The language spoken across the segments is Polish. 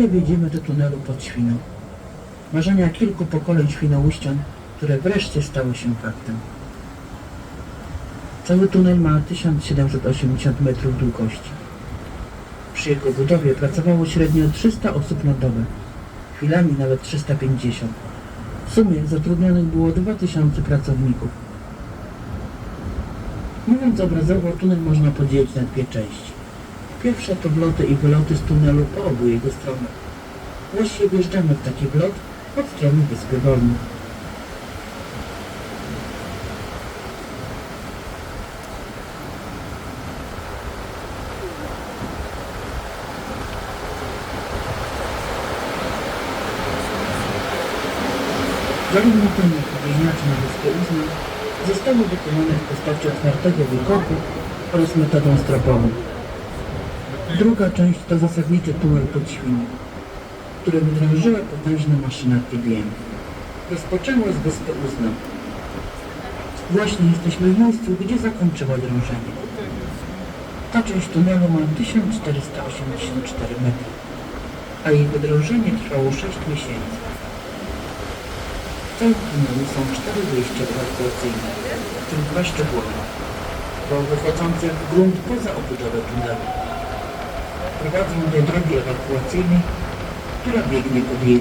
Chwilę wjedziemy do tunelu pod Świną. Marzenia kilku pokoleń Świnoujścian, które wreszcie stały się faktem. Cały tunel ma 1780 metrów długości. Przy jego budowie pracowało średnio 300 osób na dobę, chwilami nawet 350. W sumie zatrudnionych było 2000 pracowników. Mówiąc obrazowo, tunel można podzielić na dwie części. Pierwsza to wloty i wyloty z tunelu po obu jego stronach. Właściwie wjeżdżamy w taki wlot od strony Wyspy Wolnej. Zarówno ten, inaczej na Wyspie Uzna zostały wykonane w postaci otwartego wykopu oraz metodą stropową. Druga część to zasadniczy tunel pod Świnią, który wydrążyła potężna maszyna TBM. Rozpoczęła z Wyspy Uzna. Właśnie jesteśmy w miejscu, gdzie zakończyła drążenie. Ta część tunelu ma 1484 metry, a jej wydrążenie trwało 6 miesięcy. W całym tunelu są cztery wyjścia ewakuacyjne, w tym dwa szczególne, bo wychodzące w grunt poza obudowę tunelu. Prowadzą do drogi ewakuacyjnej, która biegnie pod dół.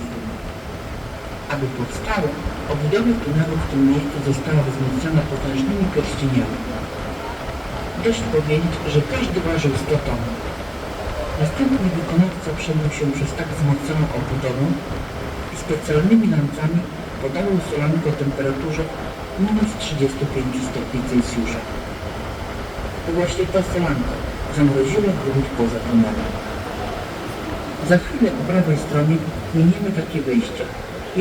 Aby powstało, obudowa tunelu w tym miejscu została wzmocniona potężnymi pierścieniami. Dość powiedzieć, że każdy ważył 100 ton. Następnie wykonawca przebił się przez tak wzmocnioną obudowę i specjalnymi lampami podawał solankę o temperaturze minus 35 stopni Celsjusza. To właśnie ta solanka zamroziła grunt poza tunelem. Za chwilę po prawej stronie miniemy takie wejście.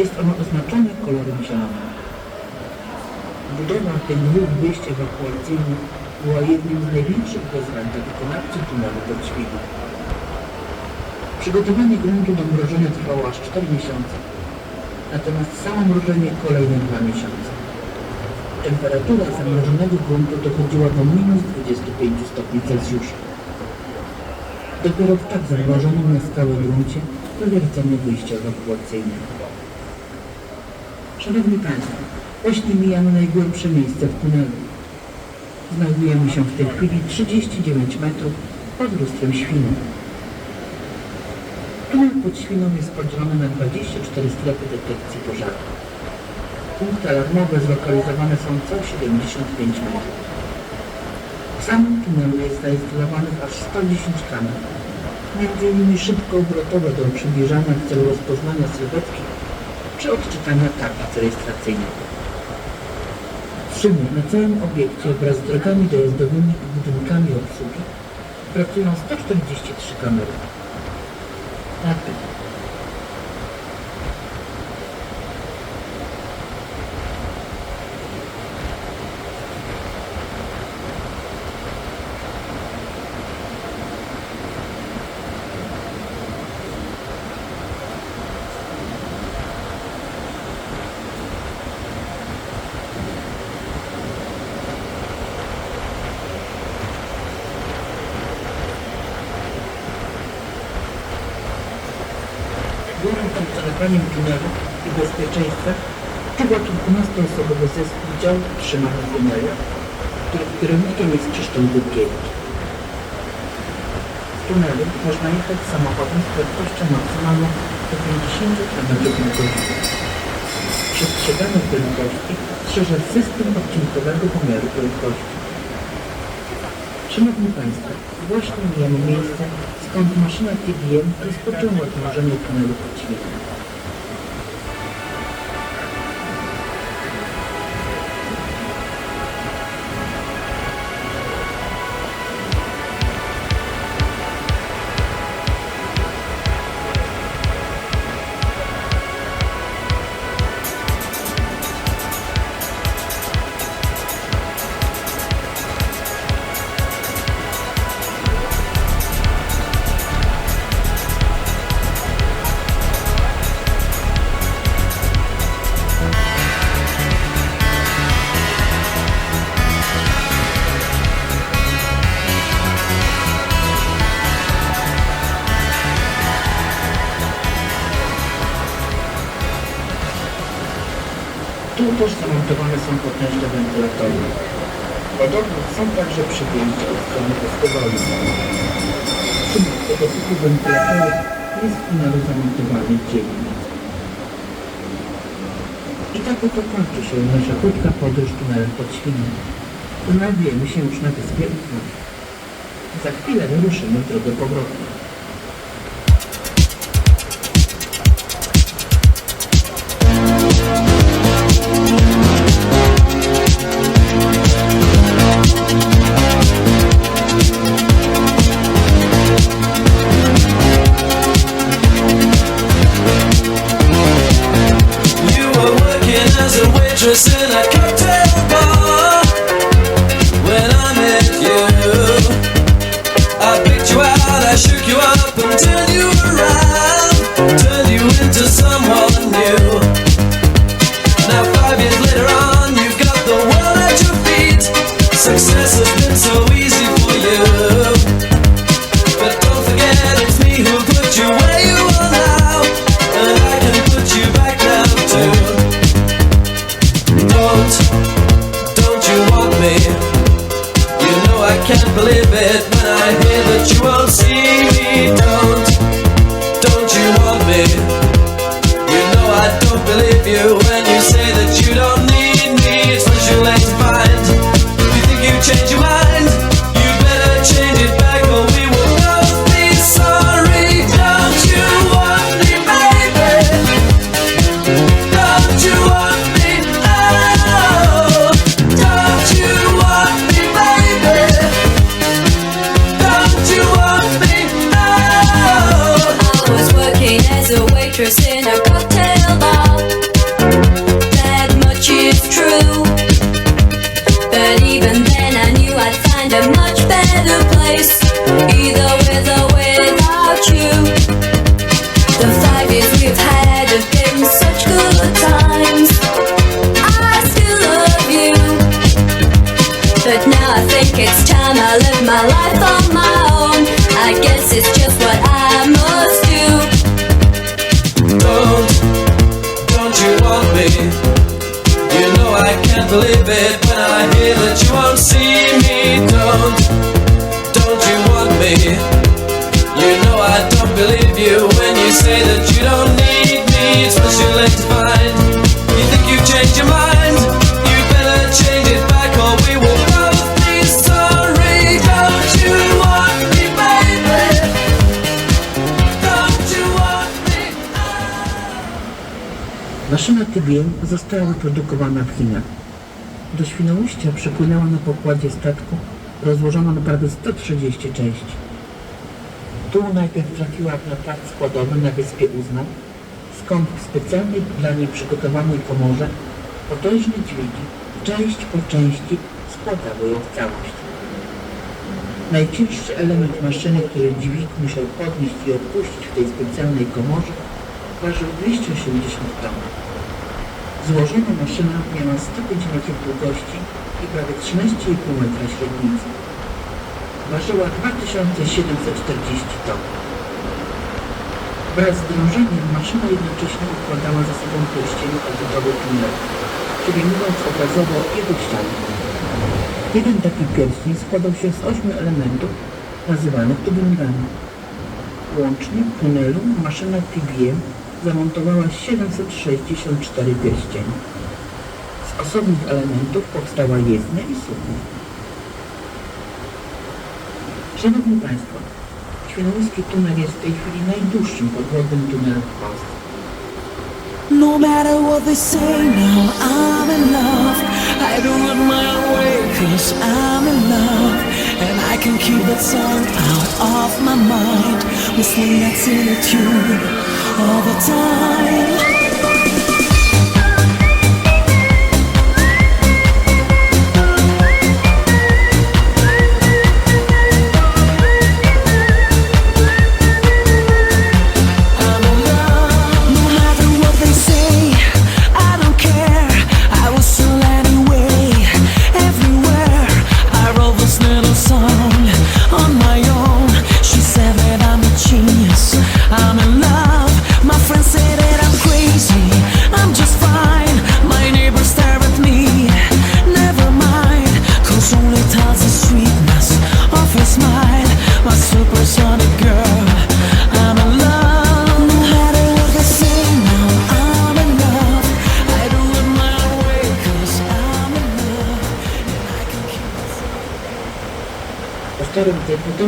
Jest ono oznaczone kolorem zielonym. Budowa tych dwóch wyjść ewakuacyjnych była jednym z największych wyzwań dla wykonawcy tunelu pod Świną. Przygotowanie gruntu do mrożenia trwało aż 4 miesiące, natomiast samo mrożenie kolejne 2 miesiące. Temperatura zamrożonego gruntu dochodziła do minus 25 stopni Celsjusza. Dopiero w tak zamrożonym na skałę gruncie wywiercono wyjście ewakuacyjne. Szanowni Państwo, właśnie mijamy najgłębsze miejsce w tunelu. Znajdujemy się w tej chwili 39 metrów pod lustrem świny. Tunel pod świną jest podzielony na 24 strefy detekcji pożaru. Punkty alarmowe zlokalizowane są co 75 metrów. W samym tunelu jest zainstalowanych aż 110 kamer, m.in. szybkoobrotowe do przybliżania w celu rozpoznania sylwetki czy odczytania tablic rejestracyjnych. W sumie na całym obiekcie wraz z drogami dojazdowymi i budynkami obsługi pracują 143 kamery. Tak. Funkcjonowaniem tunelu i bezpieczeństwem czuwa kilkunastoosobowy zespół działu utrzymania tunelu, których kierownikiem jest Krzysztof Dudkiewicz. W tunelu można jechać samochodem z prędkością maksymalną do 50 km na godzinę. Przestrzegamy prędkości strzeże system odcinkowego pomiaru prędkości. Szanowni Państwo, właśnie mijamy miejsce, skąd maszyna TBM rozpoczęła tworzenie tunelu pod świetem. Potężne wentylatory. Podobno są także przy wyjściu od strony festiwalu. Sumie tego typu wentylatorów jest zamontowanych 9. I tak oto kończy się nasza krótka podróż tunelem pod Świnem. Znajdujemy się już na wyspie Ufna. Za chwilę wyruszymy w drogę powrotną. A Maszyna TBM została wyprodukowana w Chinach. Do Świnoujścia przypłynęła na pokładzie statku rozłożona na prawie 130 części. Tu najpierw trafiła na plac składowy na wyspie Uzna, skąd w specjalnej dla niej przygotowanej komorze potężne dźwigi, część po części składały ją w całość. Najcięższy element maszyny, który dźwig musiał podnieść i opuścić w tej specjalnej komorze, ważył 280 ton. Złożona maszyna miała 105 metrów długości i prawie 13,5 metra średnicy. Ważyła 2740 ton. Wraz z drążeniem maszyna jednocześnie układała za sobą pierścień odrzutowy tunelu, czyli obrazowo jego ściany. Jeden taki pierścień składał się z ośmiu elementów nazywanych tubingami. Łącznie w tunelu maszyna TBM zamontowała 764 pierścienie. Z osobnych elementów powstała jezdnia i suknia. Szanowni Państwo, Świnoujski tunel jest w tej chwili najdłuższym podwodnym tunelem w Polsce. No matter what they say now, I'm in love. I don't my way, cause I'm in love. And I can keep that song out of my mind. Whistling that silly tune all the time.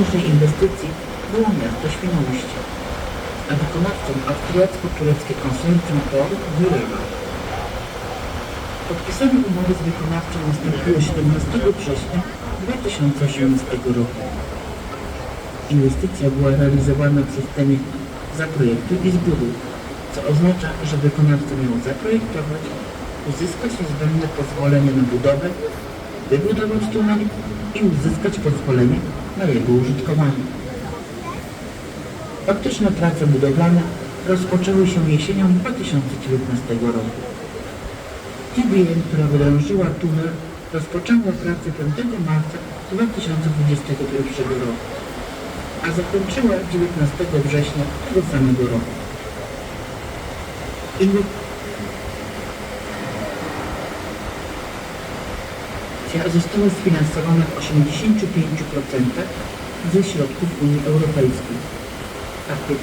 Potężnej inwestycji było miasto Świnoujście, a wykonawcą austriacko-tureckie konsorcjum POR Wyrywa. Podpisanie umowy z wykonawcą nastąpiło 17 września 2018 roku. Inwestycja była realizowana w systemie zaprojektuj i zbuduj, co oznacza, że wykonawca miał zaprojektować, uzyskać niezbędne pozwolenie na budowę, wybudować tunel i uzyskać pozwolenie na jego użytkowanie. Faktyczne prace budowlane rozpoczęły się jesienią 2019 roku. TBM, która wydrążyła tunel, rozpoczęła pracę 5 marca 2021 roku, a zakończyła 19 września tego samego roku. Inwestycja została sfinansowana w 85% ze środków Unii Europejskiej, a w 15%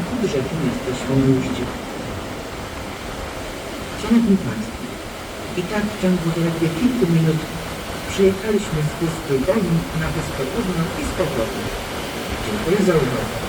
z budżetu miasta Świnoujście. Szanowni Państwo, i tak w ciągu zaledwie kilku minut przyjechaliśmy z Wyspy Golin na Wyspę Górną i z powrotem. Dziękuję za uwagę.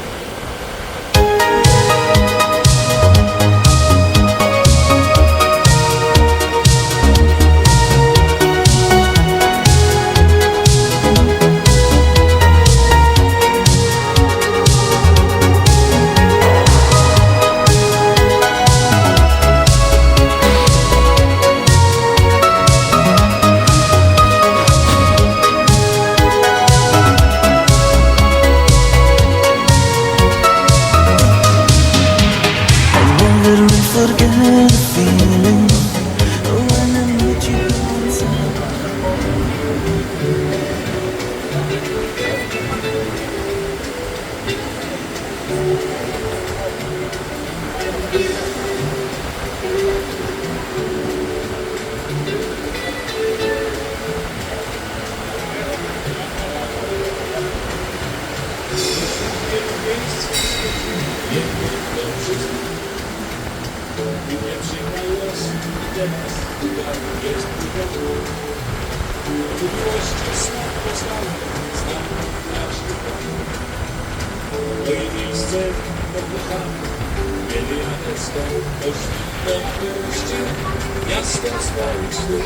Pokochane, kiedy jadę stąd, to świetności, miasto swoich.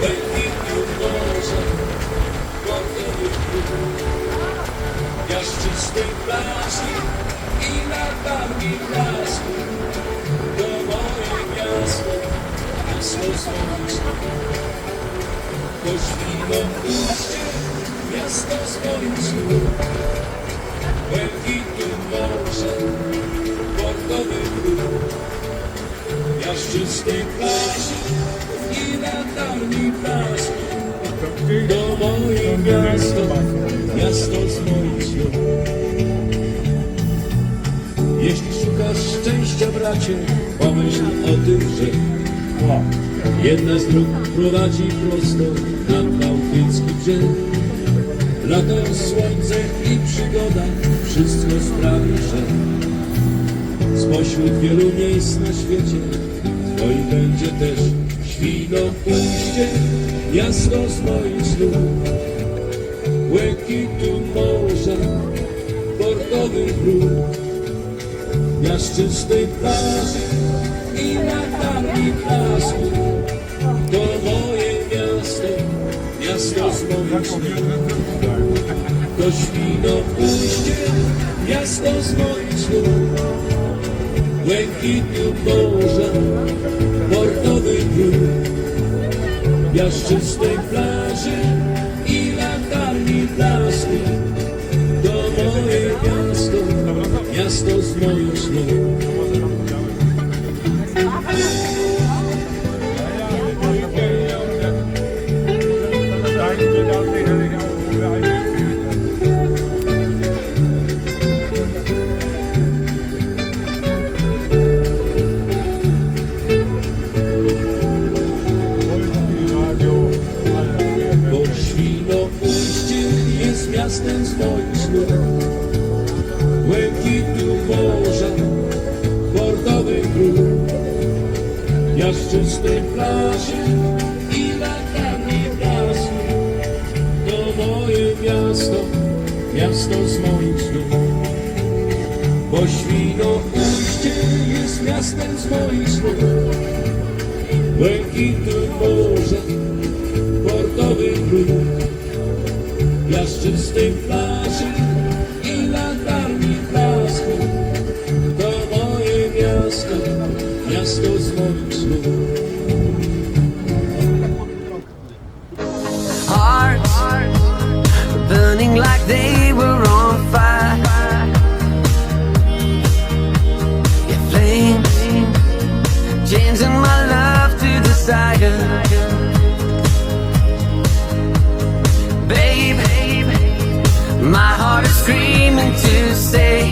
Błękitny morze, portowy kruk, piaszczystej plaży i na targi blasku. To moje miasto, miasto swoich snów. To Świnoujście, miasto swoich snów. Piaszczystej plaży i latarni blasku. To moje miasto, miasto z moich snów. Jeśli szukasz szczęścia, bracie, pomyśl o tym, że jedna z dróg prowadzi prosto nad Bałtycki brzeg. Lato, słońce i przygoda wszystko sprawi, że spośród wielu miejsc na świecie Twoim będzie też Świnoujście, miasto z moich snów. Błękitu morza, portowy brud, piaszczystej plaży i latarni blasku. To moje miasto, miasto z moich snów. To Świnoujście, miasto z moich snów. Błękitu morza, portowy brud, piaszczystej plaży i latarni blasku. To moje miasto, miasto z moich snów. Błękitny morze, portowy brud, piaszczystych plaży i to